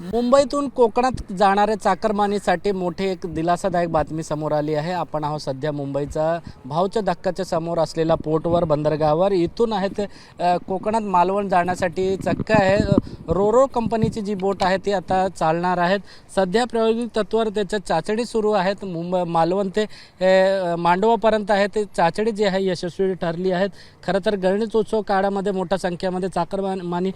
मुंबईतून कोकणात जाणाऱ्या चाकरमानीसाठी मोठी एक दिलासादायक बातमी समोर आली आहे. आपण आहोत सध्या मुंबईचा. भावच्या धक्काच्या समोर असलेला पोर्टवर बंदरगावर इथून आहेत कोकणात मालवण जाण्यासाठी चक्क आहे. रोरो कंपनीची जी बोट आहे ती आता चालणार आहेत. सध्या प्रायोगिक तत्वावर त्याच्या चाचणी सुरू आहेत. मुंबई मालवण ते मांडवापर्यंत आहे. ते चाचणी जी आहे यशस्वी ठरली आहेत. खरं तर गणेशोत्सव काळामध्ये मोठ्या संख्येमध्ये चाकरमान मानी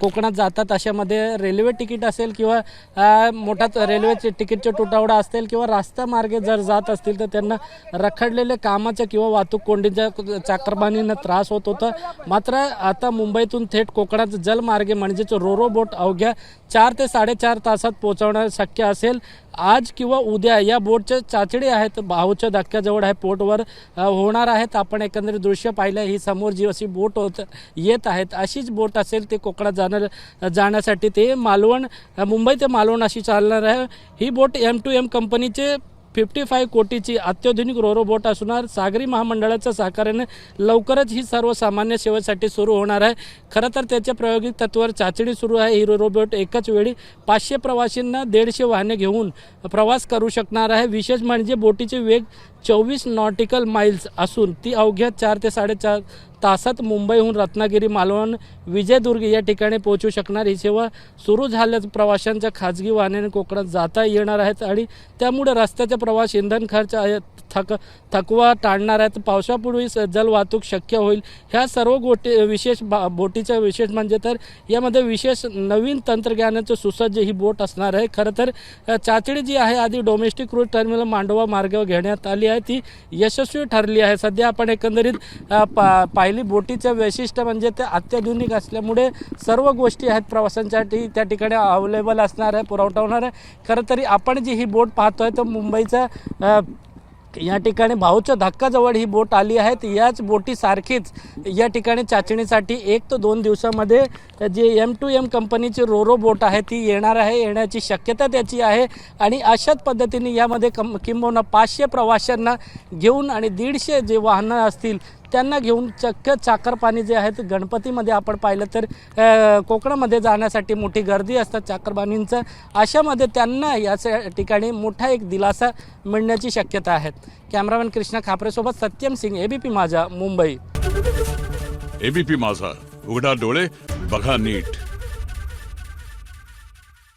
कोकणात जातात. अशामध्ये रेल्वे तिकीट असेल किंवा मोठा रेल्वेचे तिकीटचे तुटवडा असतील किंवा रस्ता मार्गे जर जात असतील तर त्यांना रखडलेले कामाच्या किंवा वाहतूक कोंडीच्या चाकरबानीनं त्रास होत होता. मात्र आता मुंबईतून थेट कोकणात जलमार्गे म्हणजेच रोरो बोट अवघ्या चार ते साडेचार तासात पोहोचवणं शक्य असेल. आज किंवा उद्या या बोटच्या चाचणी आहेत भाऊच्या धक्क्याजवळ आहे पोटवर होणार आहेत. आपण एकंदरीत दृश्य पाहिलं ही समोर जी अशी बोट होत येत आहेत. अशीच बोट असेल ते कोकणात जाणार जाण्यासाठी ते मालवण मुंबई ते मालवण अशी चालणार आहे. ही बोट एम टू एम कंपनीचे फिफ्टी फाय कोटीची अत्याधुनिक रोरो बोट असणार सागरी महामंडळाच्या सहकार्याने लवकरच ही सर्वसामान्य सेवेसाठी सुरू होणार आहे. खरं तर त्याच्या प्रायोगिक तत्वावर चाचणी सुरू आहे. ही रोरोबोट एकाच वेळी पाचशे प्रवाशींना दीडशे वाहने घेऊन प्रवास करू शकणार आहे. विशेष म्हणजे बोटीचे वेग चोवीस नॉटिकल माइल्स असून ती अवघ्या चार ते साडेचार तासात मुंबईहून रत्नागिरी मालवण विजयदुर्ग या ठिकाणी पोहोचू शकणार. ही सेवा सुरू झाल्यास प्रवाशांच्या खाजगी वाहनाने कोकणात जाता येणार आहेत आणि त्यामुळे रस्त्याचा प्रवास इंधन खर्च आहे, थक थकवा टाळणार आहेत. पावसापूर्वी जलवाहतूक शक्य होईल. ह्या सर्व गोटी विशेष बा बोटीचं विशेष म्हणजे तर यामध्ये विशेष नवीन तंत्रज्ञानाचं सुसज्ज ही बोट असणार आहे. खरं तर चाचणी जी आहे आधी डोमेस्टिक क्रूज टर्मिनल मांडवा मार्गावर घेण्यात आली आहे. ती यशस्वी ठरली आहे. सध्या आपण एकंदरीत पा पाहिली बोटीचं वैशिष्ट्य म्हणजे ते अत्याधुनिक असल्यामुळे सर्व गोष्टी आहेत प्रवाशांसाठी. त्या ठिकाणी अवेलेबल असणार आहे पुरवठा होणार आहे. खरं तरी आपण जी ही बोट पाहतोय तर मुंबईचा या ठिकाणी भाऊच्या धक्काजवळ ही बोट आली आहे. याच बोटीसारखीच या ठिकाणी चाचणीसाठी एक ते दोन दिवसामध्ये जे एम टू एम कंपनीची रोरो बोट आहे ती येणार आहे. येण्याची शक्यता त्याची आहे. आणि अशाच पद्धतीने यामध्ये कम किंबहुना पाचशे प्रवाशांना घेऊन आणि दीडशे जे वाहनं असतील त्यांना घेऊन चक्क चाकरपाणी जे आहेत गणपतीमध्ये आपण पाहिलं तर कोकणामध्ये जाण्यासाठी मोठी गर्दी असतात चाकरपाणींचं अशामध्ये त्यांना याच ठिकाणी मोठा एक दिलासा मिळण्याची शक्यता आहे. कॅमेरामॅन कृष्णा खापरेसोबत सत्यम सिंग एबीपी माझा मुंबई. एबीपी माझा उघडा डोळे बघा नीट.